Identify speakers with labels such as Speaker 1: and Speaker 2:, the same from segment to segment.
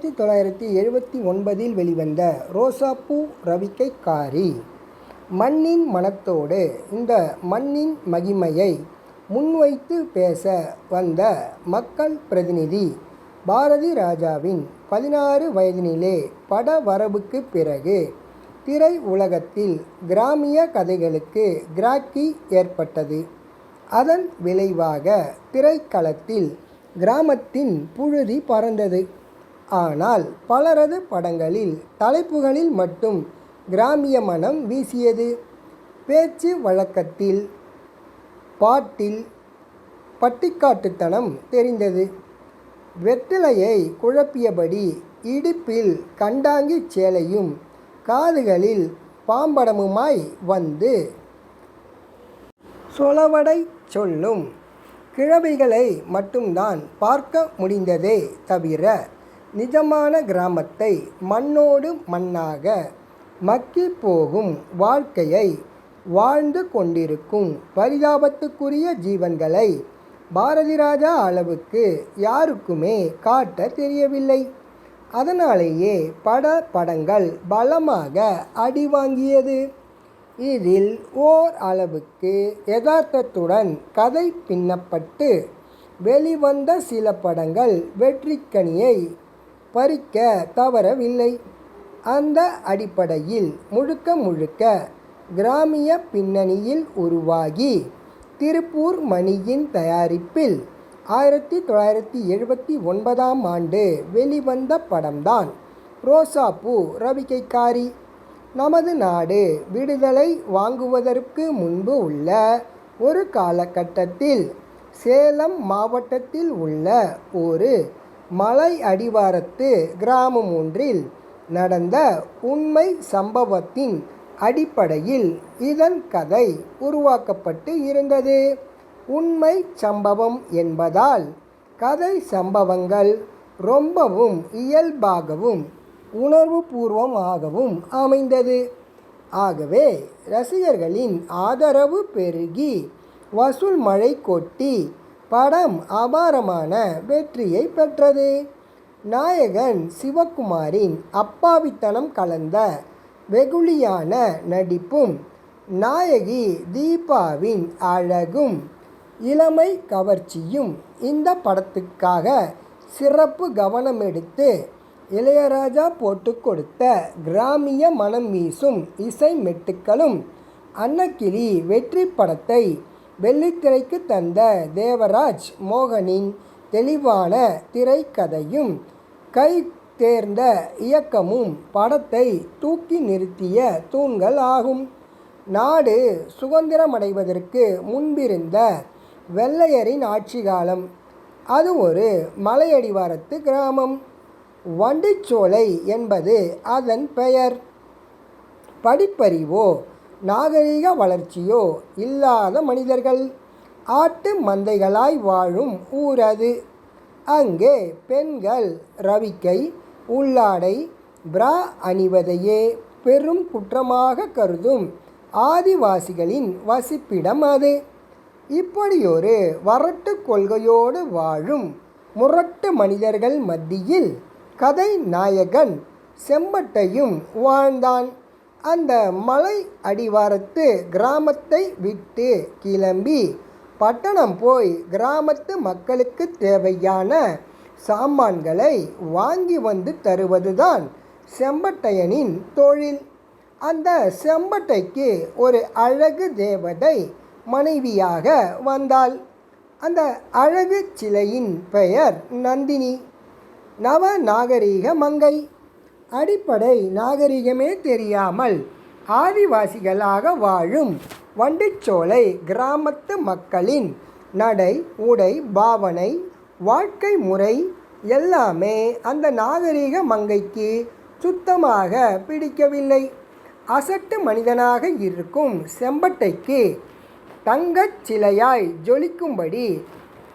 Speaker 1: ஆயிரத்தி தொள்ளாயிரத்தி எழுபத்தி ஒன்பதில் வெளிவந்த ரோசாப்பூ ரவிக்கைக்காரி மண்ணின் மனத்தோடு இந்த மண்ணின் மகிமையை முன்வைத்து பேச வந்த மக்கள் பிரதிநிதி பாரதி ராஜாவின் பதினாறு வயதினிலே பட வரவுக்கு பிறகு திரை உலகத்தில் கிராமிய கதைகளுக்கு கிராக்கி ஏற்பட்டது. அதன் விளைவாக திரைக்களத்தில் கிராமத்தின் புழுதி பறந்தது. ஆனால் பலரது படங்களில் தலைப்புகளில் மட்டும் கிராமிய மனம் வீசியது. பேச்சு வழக்கத்தில் பாட்டில் பட்டிக்காட்டுத்தனம் தெரிந்தது. வெற்றிலையை குழப்பியபடி இடுப்பில் கண்டாங்கி சேலையும் காதுகளில் பாம்படமுமாய் வந்து சொலவடை சொல்லும் கிழவிகளை மட்டும்தான் பார்க்க முடிந்ததே தவிர நிஜமான கிராமத்தை மண்ணோடு மண்ணாக மக்கி போகும் வாழ்க்கையை வாழ்ந்து கொண்டிருக்கும் பரிதாபத்துக்குரிய ஜீவன்களை பாரதி ராஜா அளவுக்கு யாருக்குமே காட்ட தெரியவில்லை. அதனாலேயே பட படங்கள் பலமாக அடி வாங்கியது. இதில் ஓர் அளவுக்கு யதார்த்தத்துடன் கதை பின்னப்பட்டு வெளிவந்த சில படங்கள் வெற்றிக்கனியை பறிக்க தவறவில்லை. அந்த அடிப்படையில் முழுக்க முழுக்க கிராமிய பின்னணியில் உருவாகி திருப்பூர் மணியின் தயாரிப்பில் ஆயிரத்தி தொள்ளாயிரத்தி எழுபத்தி ஒன்பதாம் ஆண்டு வெளிவந்த படம்தான் ரோசாப்பூ ரவிக்கைக்காரி நமது நாடு விடுதலை வாங்குவதற்கு முன்பு உள்ள ஒரு காலகட்டத்தில் சேலம் மாவட்டத்தில் உள்ள ஒரு மலை அடிவாரத்து கிராமம் ஒன்றில் நடந்த உண்மை சம்பவத்தின் அடிப்படையில் இதன் கதை உருவாக்கப்பட்டு இருந்தது. உண்மை சம்பவம் என்பதால் கதை சம்பவங்கள் ரொம்பவும் இயல்பாகவும் உணர்வுபூர்வமாகவும் அமைந்தது. ஆகவே ரசிகர்களின் ஆதரவு பெருகி வசூல் மழை கொட்டி படம் அபாரமான வெற்றியை பெற்றது. நாயகன் சிவகுமாரின் அப்பாவித்தனம் கலந்த வெகுளியான நடிப்பும் நாயகி தீபாவின் அழகும் இளமை கவர்ச்சியும் இந்த படத்துக்காக சிறப்பு கவனம் எடுத்து இளையராஜா போட்டு கொடுத்த கிராமிய மனம் வீசும் இசை மெட்டுக்களும் அன்னக்கிளி வெற்றி படத்தை வெள்ளித்திரைக்கு தந்த தேவராஜ் மோகனின் தெளிவான திரைக்கதையும் கை தேர்ந்த இயக்கமும் படத்தை தூக்கி நிறுத்திய தூண்கள் ஆகும். நாடு சுதந்திரமடைவதற்கு முன்பிருந்த வெள்ளையரின் ஆட்சி காலம் அது ஒரு மலையடிவாரத்து கிராமம். வண்டிச்சோலை என்பது அதன் பெயர். படிப்பறிவோ நாகரிக வளர்ச்சியோ இல்லாத மனிதர்கள். ஆட்டு மந்தைகளாய் வாழும் ஊர் அது அங்கே பெண்கள் ரவிக்கை உள்ளாடை பிரா அணிவதையே பெரும் குற்றமாக கருதும் ஆதிவாசிகளின் வசிப்பிடம் அது. இப்படியொரு வரட்டு கொள்கையோடு வாழும் முரட்டு மனிதர்கள் மத்தியில் கதை நாயகன் செம்பட்டையும் வாழ்ந்தான். அந்த மலை அடிவாரத்து கிராமத்தை விட்டு கிளம்பி பட்டணம் போய் கிராமத்து மக்களுக்கு தேவையான சாமான்களை வாங்கி வந்து தருவதுதான் செம்பட்டையனின் தொழில். அந்த செம்பட்டைக்கு ஒரு அழகு தேவதை மனைவியாக வந்தாள். அந்த அழகு சிலையின் பெயர் நந்தினி. நவ நாகரீக மங்கை. அடிப்படை நாகரிகமே தெரியாமல் ஆதிவாசிகளாக வாழும் வண்டிச்சோலை கிராமத்து மக்களின் நடை உடை பாவனை வாழ்க்கை முறை எல்லாமே அந்த நாகரிக மங்கைக்கு சுத்தமாக பிடிக்கவில்லை. அசட்டு மனிதனாக இருக்கும் செம்பட்டைக்கு தங்கச் சிலையாய் ஜொலிக்கும்படி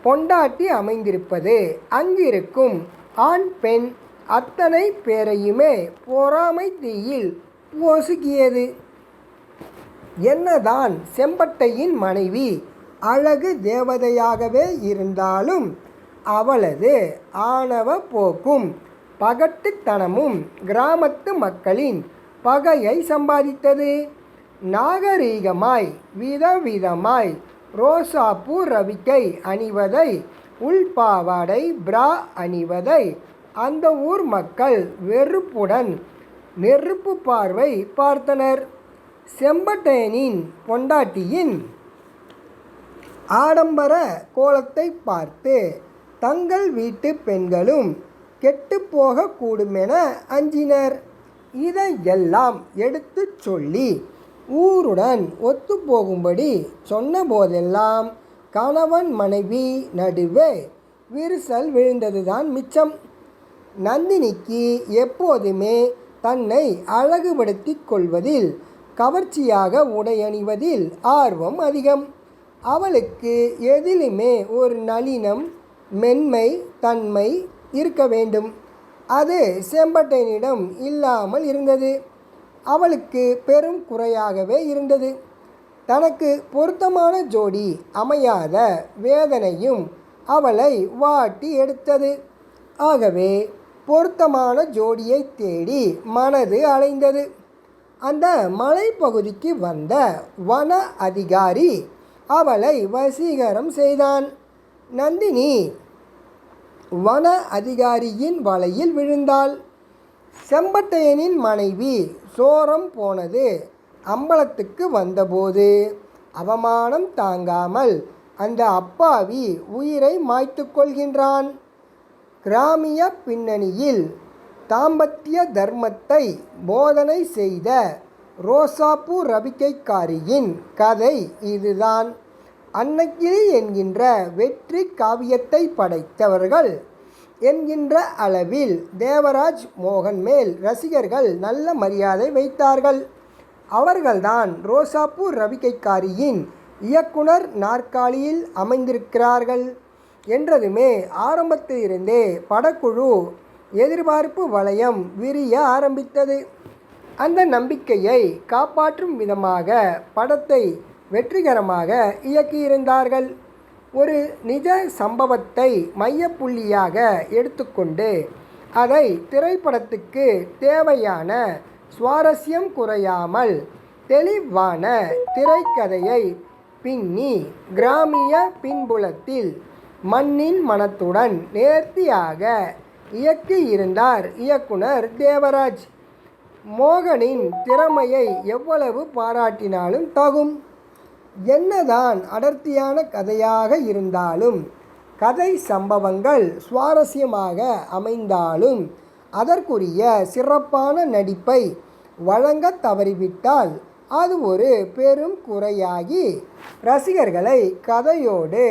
Speaker 1: பொண்டாட்டி அமைந்திருப்பது அங்கிருக்கும் ஆண் பெண் அத்தனை பேரையுமே பொறாமை தீயில் பொசுக்கியது என்னதான் செம்பட்டையின் மனைவி அழகு தேவதையாகவே இருந்தாலும் அவளது ஆணவ போக்கும் பகட்டுத்தனமும் கிராமத்து மக்களின் பகையை சம்பாதித்தது. நாகரீகமாய் விதவிதமாய் ரோசாப்பூ ரவிக்கை அணிவதை உள்பாவாடை பிரா அணிவதை அந்த ஊர் மக்கள் வெறுப்புடன் நெருப்பு பார்வை பார்த்தனர். செம்பட்டையனின் பொண்டாட்டியின் ஆடம்பர கோலத்தை பார்த்து தங்கள் வீட்டு பெண்களும் கெட்டுப்போகக் கூடுமென அஞ்சினர். இதையெல்லாம் எடுத்துச் சொல்லி ஊருடன் ஒத்துப்போகும்படி சொன்னபோதெல்லாம் கணவன் மனைவி நடுவே விரிசல் விழுந்ததுதான் மிச்சம். நந்தினிக்கு எப்போதுமே தன்னை அழகுபடுத்திக் கொள்வதில் கவர்ச்சியாக உடையணிவதில் ஆர்வம் அதிகம். அவளுக்கு எதிலுமே ஒரு நளினம் மென்மை தன்மை இருக்க வேண்டும். அது செம்பட்டையனிடம் இல்லாமல் இருந்தது. அவளுக்கு பெரும் குறையாகவே இருந்தது. தனக்கு பொருத்தமான ஜோடி அமையாத வேதனையும் அவளை வாட்டி எடுத்தது. ஆகவே பொருத்தமான ஜோடியை தேடி மனது அலைந்தது. அந்த மலைப்பகுதிக்கு வந்த வன அதிகாரி அவளை வசீகரம் செய்தான். நந்தினி வன அதிகாரியின் வலையில் விழுந்தாள். செம்பட்டையனின் மனைவி சோரம் போனது அம்பலத்துக்கு வந்தபோது அவமானம் தாங்காமல் அந்த அப்பாவி உயிரை மாய்த்து கொள்கின்றான். கிராமிய பின்னணியில் தாம்பத்திய தர்மத்தை போதனை செய்த ரோசாப்பூ ரவிக்கைக்காரியின் கதை இதுதான். அன்னக்கிளி என்கின்ற வெற்றி காவியத்தை படைத்தவர்கள் என்கின்ற அளவில் தேவராஜ் மோகன் மேல் ரசிகர்கள் நல்ல மரியாதை வைத்தார்கள். அவர்கள்தான் ரோசாப்பூர் ரவிக்கைக்காரியின் இயக்குனர் நாற்காலியில் அமைந்திருக்கிறார்கள். என்றதுமே ஆரம்பத்திலிருந்தே படக்குழு எதிர்பார்ப்பு வளையம் விரிய ஆரம்பித்தது. அந்த நம்பிக்கையை காப்பாற்றும் விதமாக படத்தை வெற்றிகரமாக இயக்கியிருந்தார்கள். ஒரு நிஜ சம்பவத்தை மையப்புள்ளியாக எடுத்துக்கொண்டு அதை திரைப்படத்துக்கு தேவையான சுவாரஸ்யம் குறையாமல் தெளிவான திரைக்கதையை பின்னி கிராமிய பின்புலத்தில் மண்ணின் மனத்துடன் நேர்த்தியாக இயக்கியிருந்தார் இயக்குனர் தேவராஜ். மோகனின் திறமையை எவ்வளவு பாராட்டினாலும் தகும். என்னதான் அடர்த்தியான கதையாக இருந்தாலும் கதை சம்பவங்கள் சுவாரஸ்யமாக அமைந்தாலும் அதற்குரிய சிறப்பான நடிப்பை வழங்க தவறிவிட்டால் அது ஒரு பெரும் குறையாகி ரசிகர்களை கதையோடு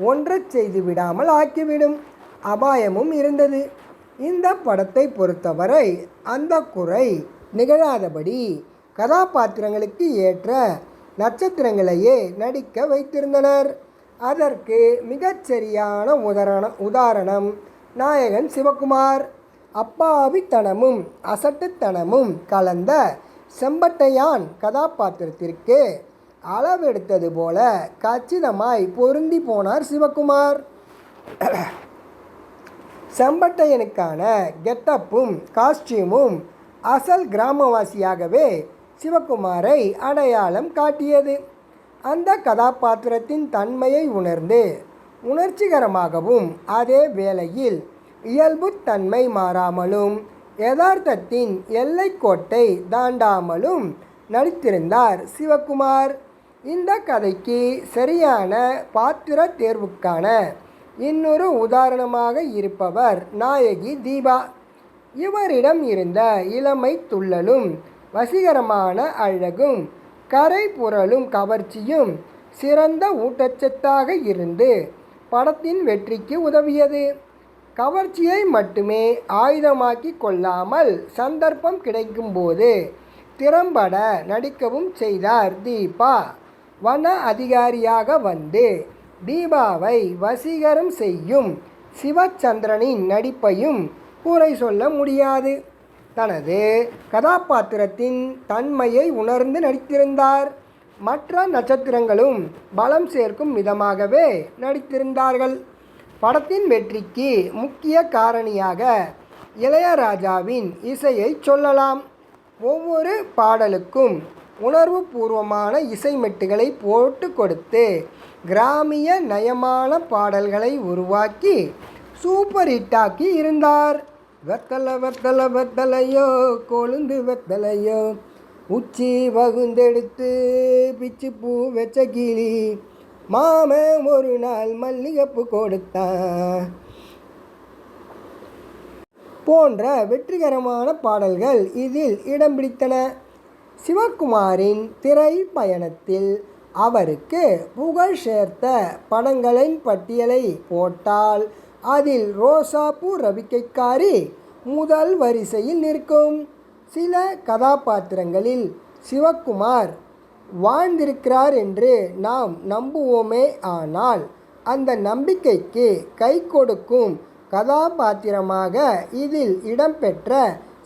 Speaker 1: ஒன்றச் செய்து விடாமல் ஆக்கிவிடும். அபாயமும் இருந்தது. இந்த படத்தை பொறுத்தவரை அந்த குறை நிகழாதபடி கதாபாத்திரங்களுக்கு ஏற்ற நட்சத்திரங்களையே நடிக்க வைத்திருந்தனர். அதற்கு மிகச்சரியான உதாரணம் உதாரணம் நாயகன் சிவகுமார். அப்பாவித்தனமும் அசட்டுத்தனமும் கலந்த செம்பட்டையான் கதாபாத்திரத்திற்கு அளவெடுத்தது போல கச்சிதமாய் பொருந்தி போனார் சிவகுமார். செம்பட்டையனுக்கான கெட்டப்பும் காஸ்டியூமும் அசல் கிராமவாசியாகவே சிவகுமாரை அடையாளம் காட்டியது. அந்த கதாபாத்திரத்தின் தன்மையை உணர்ந்து உணர்ச்சிகரமாகவும் அதே வேளையில் இயல்புத்தன்மை மாறாமலும் யதார்த்தத்தின் எல்லைக்கோட்டை தாண்டாமலும் நடித்திருந்தார் சிவகுமார். இந்த கதைக்கு சரியான பாத்திர தேர்வுக்கான இன்னொரு உதாரணமாக இருப்பவர் நாயகி தீபா. இவரிடம் இருந்த இளமை துள்ளலும் வசீகரமான அழகும் கரை புரளும் கவர்ச்சியும் சிறந்த ஊட்டச்சத்தாக இருந்து படத்தின் வெற்றிக்கு உதவியது. கவர்ச்சியை மட்டுமே ஆயுதமாக்கி கொள்ளாமல் சந்தர்ப்பம் கிடைக்கும்போது திறம்பட நடிக்கவும் செய்தார் தீபா. வன அதிகாரியாக வந்து தீபாவை வசீகரம் செய்யும் சிவச்சந்திரனின் நடிப்பையும் கூறை சொல்ல முடியாது. தனது கதாபாத்திரத்தின் தன்மையை உணர்ந்து நடித்திருந்தார். மற்ற நட்சத்திரங்களும் பலம் சேர்க்கும் விதமாகவே நடித்திருந்தார்கள். படத்தின் வெற்றிக்கு முக்கிய காரணியாக இளையராஜாவின் இசையை சொல்லலாம். ஒவ்வொரு பாடலுக்கும் உணர்வுபூர்வமான இசைமெட்டுகளை போட்டு கொடுத்து கிராமிய நயமான பாடல்களை உருவாக்கி சூப்பர் ஹிட்டாக்கி இருந்தார். வெத்தலை வெத்தலை வெத்தலையோ கொழுந்து வெத்தலையோ உச்சி வகுந்தெடுத்து பிச்சு பூ வச்ச கிளி மாமன் ஒரு நாள் மல்லிகைப்பூ கொடுத்தான் போன்ற வெற்றிகரமான பாடல்கள் இதில் இடம் பிடித்தன. சிவகுமாரின் திரை பயணத்தில் அவருக்கு புகழ் சேர்த்த படங்களின் பட்டியலை போட்டால் அதில் ரோசாப்பூ ரவிக்கைக்காரி முதல் வரிசையில் நிற்கும். சில கதாபாத்திரங்களில் சிவகுமார் வாழ்ந்திருக்கிறார் என்று நாம் நம்புவோமே ஆனால் அந்த நம்பிக்கைக்கு கை கொடுக்கும் கதாபாத்திரமாக இதில் இடம்பெற்ற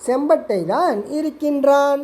Speaker 1: செம்பட்டை தான் இருக்கின்றான்.